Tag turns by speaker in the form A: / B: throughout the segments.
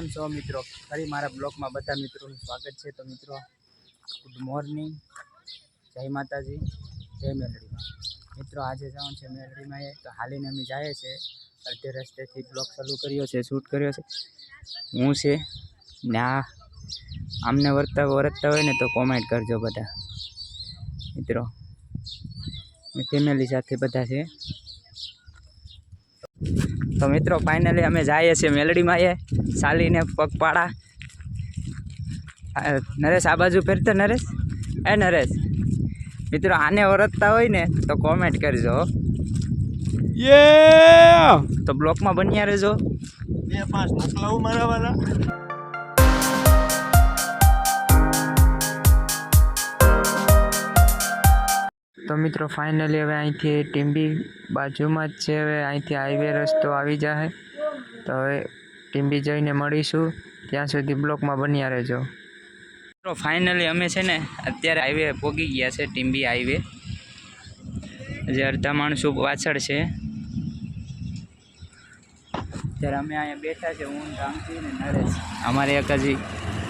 A: કેમ છો મિત્રો? ફરી મારા બ્લોગમાં બધા મિત્રોનું સ્વાગત છે. તો મિત્રો, ગુડ મોર્નિંગ. જય માતાજી. જય મેલડીમાં. મિત્રો, આજે જવાનું છે મેલડીમાં એ તો હાલીને અમે જઈએ છીએ. અડધે રસ્તેથી બ્લોગ ચાલુ કર્યો છે, શૂટ કર્યો છે. હું છે ને આ આમને વર્તા વર્તતા હોય ને તો કોમેન્ટ કરજો બધા. મિત્રો ફેમિલી સાથે બધા છે તો મિત્રો ફાઇનલી અમે જઈએ છીએ મેલડીમાં એ ચાલીને પગપાળા. નરેશ આ બાજુ ફેરતો નરેશ? એ નરેશ. મિત્રો આને ઓળખતા હોય ને તો કોમેન્ટ કરજો હો. તો બ્લોકમાં બન્યા રહેજો.
B: બે પાંચ મોકલાવું મારા વાલા.
A: તો મિત્રો ફાઇનલી હવે અહીંથી ટીમ્બી બાજુમાં જ છે. હવે અહીંથી હાઈવે રસ્તો આવી જાય તો હવે ટીમ્બી જઈને મળીશું. ત્યાં સુધી બ્લોકમાં બન્યા રહેજો. મિત્રો ફાઇનલી અમે છે ને, અત્યારે હાઈવે પહોંચી ગયા છે ટીમ્બી હાઈવે જે અડધા માણસો પાછળ છે. અત્યારે અમે અહીંયા બેઠા છે, હું રામજી ને નરેશ. અમારે એક હજી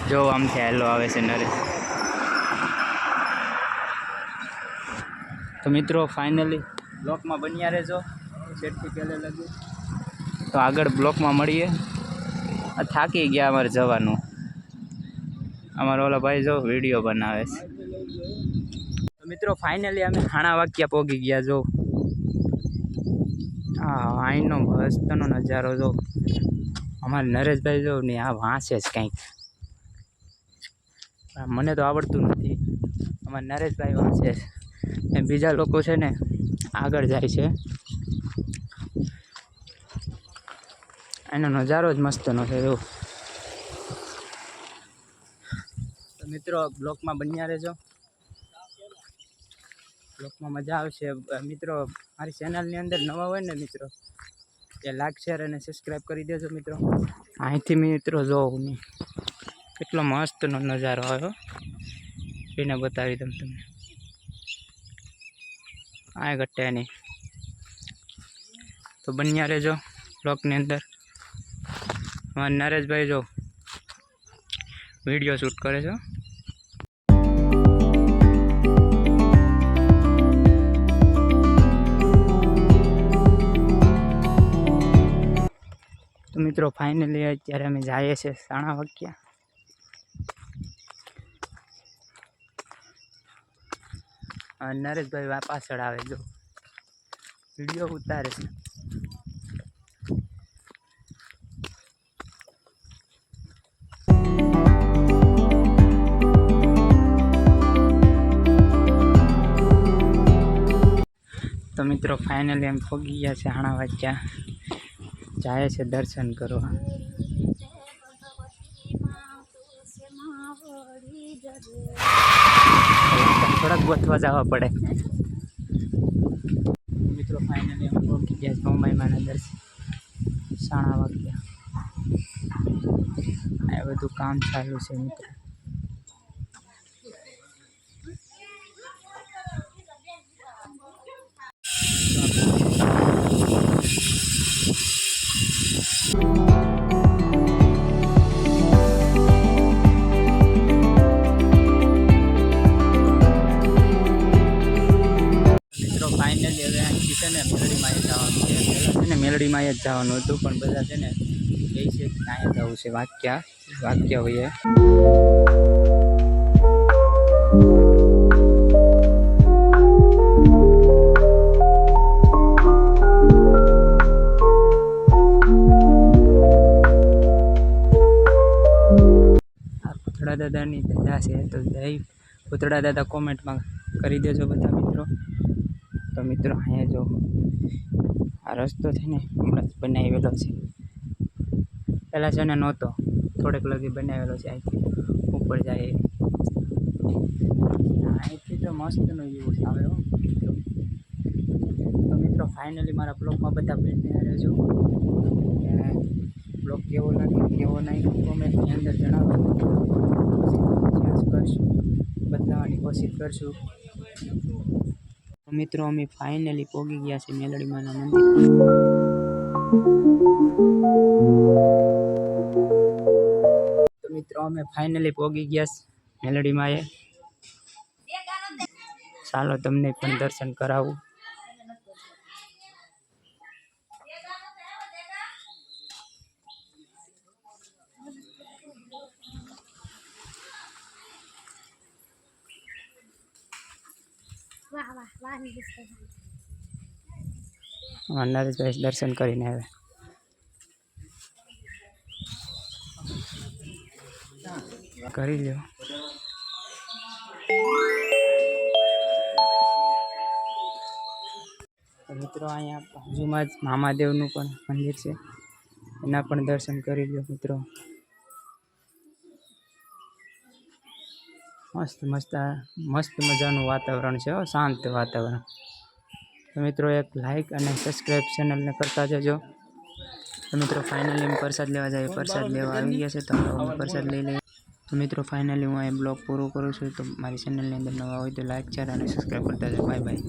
A: જો આમથી હેલો આવે છે નરેશ. તો મિત્રો ફાઇનલી બ્લોકમાં બન્યા રહેજો. છેડથી પહેલે લગી. તો આગળ બ્લોકમાં મળીએ. આ થાકી ગયા અમારે જવાનું. અમારા ઓલા ભાઈ જો વીડિયો બનાવે છે. તો મિત્રો ફાઇનલી અમે હાણા વાક્યા પોગી ગયા, જો. હા અહીંનો મસ્તનો નજારો, જો. અમારે નરેશભાઈ જો ને આ વાંસે જ કંઈક. મને તો આવડતું નથી. અમારે નરેશભાઈ વાંચે છે ને બીજા લોકો છે ને આગળ જાય છે. એનો નજારો જ મસ્તનો છે એવો. તો મિત્રો બ્લોકમાં બન્યા રહેજો. બ્લોકમાં મજા આવશે. મિત્રો, મારી ચેનલની અંદર નવા હોય ને મિત્રો એ લાઈક, શેર અને સબસ્ક્રાઈબ કરી દેજો મિત્રો. અહીંથી મિત્રો જોઉં કેટલો મસ્તનો નજારો આવ્યો. એને બતાવી દઉં તમને. આ ઘટે નહીં. તો બન્યા રહેજો બ્લોકની અંદર. અમારા નરેશભાઈ જો વીડિયો શૂટ કરે છે. તો મિત્રો ફાઇનલી અત્યારે અમે જઈએ છીએ સાણા વાગ્યા. નરેશભાઈ પાછળ આવે, જો. વીડિયો ઉતારે છે. તો મિત્રો ફાઇનલી એમ ફોગી ગયા છે હાણા વાગ્યા. જાય છે દર્શન કરવા. થોડાક ગોથવા જવા પડે. મિત્રો ફાઇનલી અમે પહોંચી ગયા છે મુંબઈમાં અંદર સાણા વાગ્યા. આ બધું કામ ચાલુ છે મિત્રો મિત્રો. છે ને મેલડીમાં જવાનું છે. પહેલાં છે ને મેલડીમાં જ જવાનું હતું, પણ બધા છે ને કહે છે ત્યાં જવું છે. વાક્યા, વાક્ય હોઈએ દાદાની દાદા છે, તો જય. પુતળા દાદા કોમેન્ટમાં કરી દેજો બધા. તો મિત્રો અહીંયા જો આ રસ્તો છે ને હમણાં જ બનાવેલો છે. પહેલાં છે ને નહોતો. થોડેક લગી બનાવેલો છે. અહીંથી ઉપર જાય. અહીંથી તો મસ્તનો વ્યૂ આવે તો મિત્રો ફાઇનલી મારા બ્લોગમાં બધા બેઠને રહેજો. બ્લોગ કેવો લાગે કેવો નહીં કોમેન્ટની અંદર જણાવો પ્રયાસ કરશું. બતાવવાની કોશિશ કરશું. તો મિત્રો, અમે ફાઇનલી પહોંચી ગયા છે મેલડીમાના મંદિર. મિત્રો, અમે ફાઇનલી પોગી ગયા છે મેલડીમાં એ ચાલો તમને પણ દર્શન કરાવું.
C: વાહ
A: દર્શન કરીને આવે. કરી લ્યો. મિત્રો અહીંયા બાજુમાં જ મામાદેવનું પણ મંદિર છે. એના પણ દર્શન કરી લ્યો મિત્રો. મસ્ત મસ્ત મસ્ત મજાનું વાતાવરણ છે શાંત વાતાવરણ. તો મિત્રો એક લાઇક અને સબસ્ક્રાઈબ ચેનલને કરતા જજો. તો મિત્રો ફાઇનલી હું પ્રસાદ લેવા જાય પ્રસાદ લેવા આવી ગયા છે, તો હું પ્રસાદ લઈ લઈએ. તો મિત્રો ફાઇનલી હું અહીં બ્લોગ પૂરો કરું છું, તો મારી ચેનલની અંદર નવા હોય તો લાઇક શેર અને સબસ્ક્રાઈબ કરતા જાઓ બાય બાય